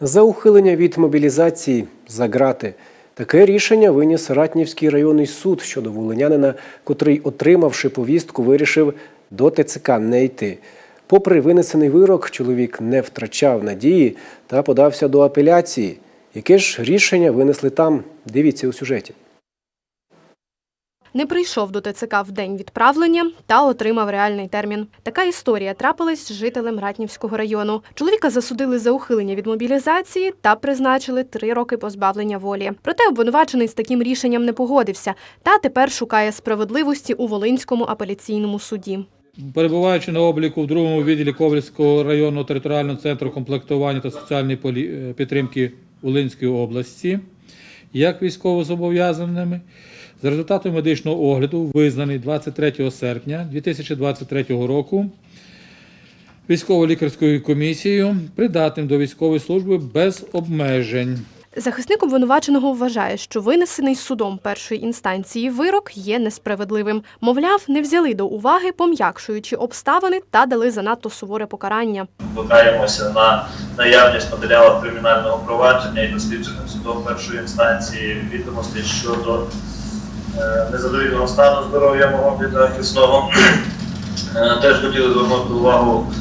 За ухилення від мобілізації за грати. Таке рішення виніс Ратнівський районний суд щодо волинянина, котрий, отримавши повістку, вирішив до ТЦК не йти. Попри винесений вирок, чоловік не втрачав надії та подався до апеляції. Яке ж рішення винесли там? Дивіться у сюжеті. Не прийшов до ТЦК в день відправлення та отримав реальний термін. Така історія трапилась з жителем Ратнівського району. Чоловіка засудили за ухилення від мобілізації та призначили три роки позбавлення волі. Проте обвинувачений з таким рішенням не погодився та тепер шукає справедливості у Волинському апеляційному суді. Перебуваючи на обліку в другому відділі Ковальського районного територіального центру комплектування та соціальної е, підтримки Волинської області, як військовозобов'язаними, за результатом медичного огляду, визнаний 23 серпня 2023 року військово-лікарською комісією, придатним до військової служби без обмежень. Захисник обвинуваченого вважає, що винесений судом першої інстанції вирок є несправедливим. Мовляв, не взяли до уваги пом'якшуючі обставини та дали занадто суворе покарання. Викликаємося на наявність матеріалів кримінального провадження і дослідженим судом першої інстанції відомостей щодо незадовільного стану здоров'я мого підзахисного. Е, Теж хотіли звернути увагу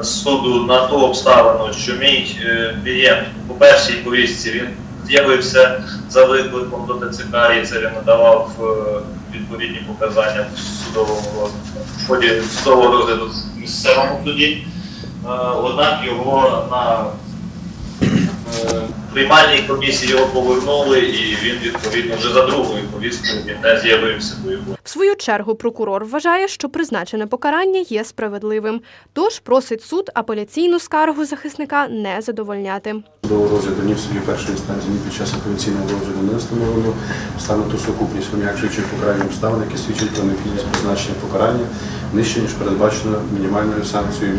е, суду на ту обставину, що мій е, клієнт по першій повістці він з'явився за викликом до ТЦК і це він надавав е, відповідні показання в судовому в ході судового розгляду в місцевому суді. Е, Однак його на е, приймальній комісії його повернули, і він відповідно вже за другою повісткою він не з'явився до його. В свою чергу прокурор вважає, що призначене покарання є справедливим, тож просить суд апеляційну скаргу захисника не задовольняти. Судового розгляду ні в суді першої інстанції, ні під час апеляційного розгляду не встановлено саме ту сукупність пом'якшуючих покарань обставин, які свідчать про необхідність призначення покарання нижче, ніж передбачено мінімальною санкцією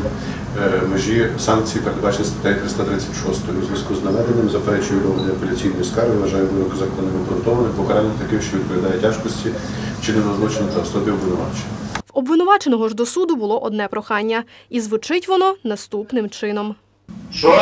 межі санкцій, передбачені статтею 336. У зв'язку з наведеним заперечую доводи апеляційної скарги, вважаю вирок законним обґрунтованим, покарання таке, що відповідає тяжкості вчиненого злочину та особі обвинувачення. В обвинуваченого ж до суду було одне прохання, і звучить воно наступним чином. Що?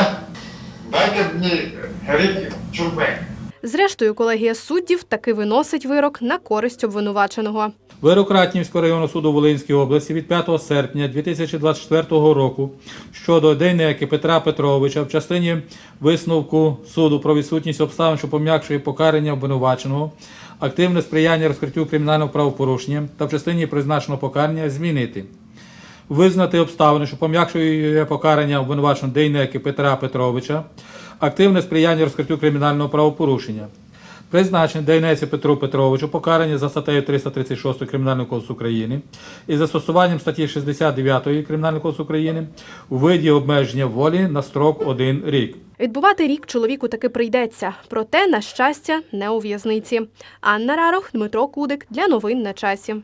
Дайте мені грибів, чурбек. Зрештою, колегія суддів таки виносить вирок на користь обвинуваченого. Вирок Ратнівського районного суду Волинської області від 5 серпня 2024 року щодо Дейнеки Петра Петровича в частині висновку суду про відсутність обставин, що пом'якшує покарання обвинуваченого, активне сприяння розкриттю кримінального правопорушення та в частині призначеного покарання змінити. Визнати обставини, що пом'якшує покарання обвинуваченого Дейнеки Петра Петровича, активне сприяння розкриттю кримінального правопорушення. Призначення Дейнеці Петру Петровичу покарання за статтею 336 Кримінального кодексу України із застосуванням статті 69 Кримінального кодексу України у виді обмеження волі на строк один рік. Відбувати рік чоловіку таки прийдеться, проте, на щастя, не у в'язниці. Анна Рарох, Дмитро Кудик для новин на часі.